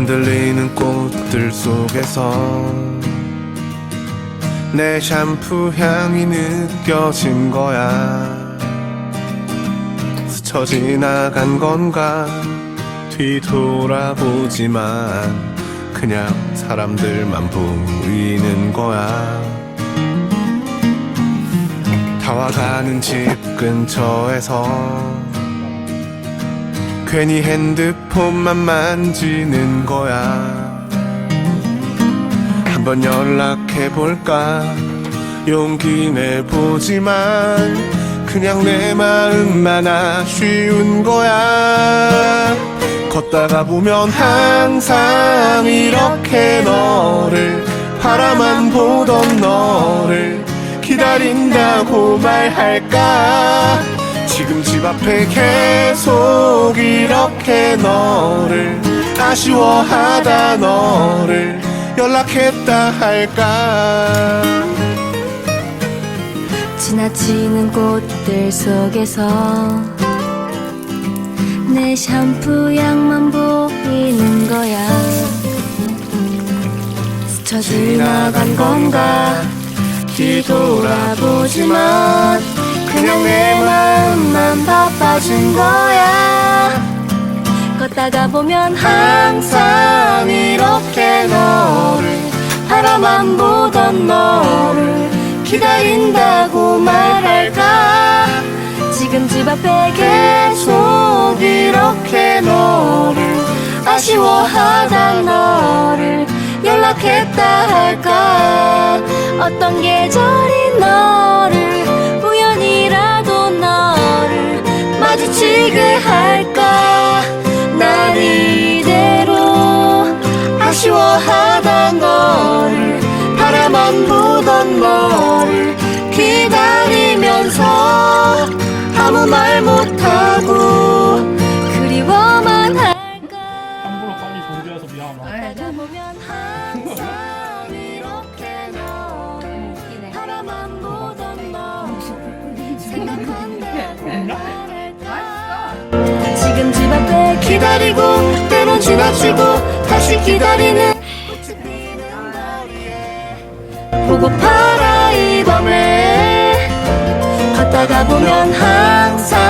흔들리는 꽃들 속에서 내 샴푸 향이 느껴진 거야. 스쳐 지나간 건가 뒤돌아보지만 그냥 사람들만 보이는 거야. 다와가는 집 근처에서 괜히 핸드폰만 만지는 거야. 한번 연락해볼까? 용기 내보지만 그냥 내 마음만 아쉬운 거야. 걷다가 보면 항상 이렇게 너를 바라만 보던 너를 기다린다고 말할까 지금 집 앞에 계속 이렇게 너를 아쉬워하다 너를 연락했다 할까? 지나치는 꽃들 속에서 내 샴푸 향만 보이는 거야. 스쳐 지나간 건가? 뒤돌아보지만 바빠진 거야. 걷다가 보면 항상 이렇게 너를 바라만 보던 너를 기다린다고 말할까? 지금 집 앞에 계속 이렇게 너를 아쉬워하다 너를 연락했다 할까? 어떤 계절이 아무 말 못하고 그리워만 할까 함부로 빨리 정지해서 미안하다. 걷다가 보면 항상 이렇게 너를 바라만 보던 너를 생각한다고 말할까 지금 집 앞에 기다리고 때론 지나치고 다시 기다리는 꽃이 피는 거리에 보고파라 이 밤에 걷다가 보면 항상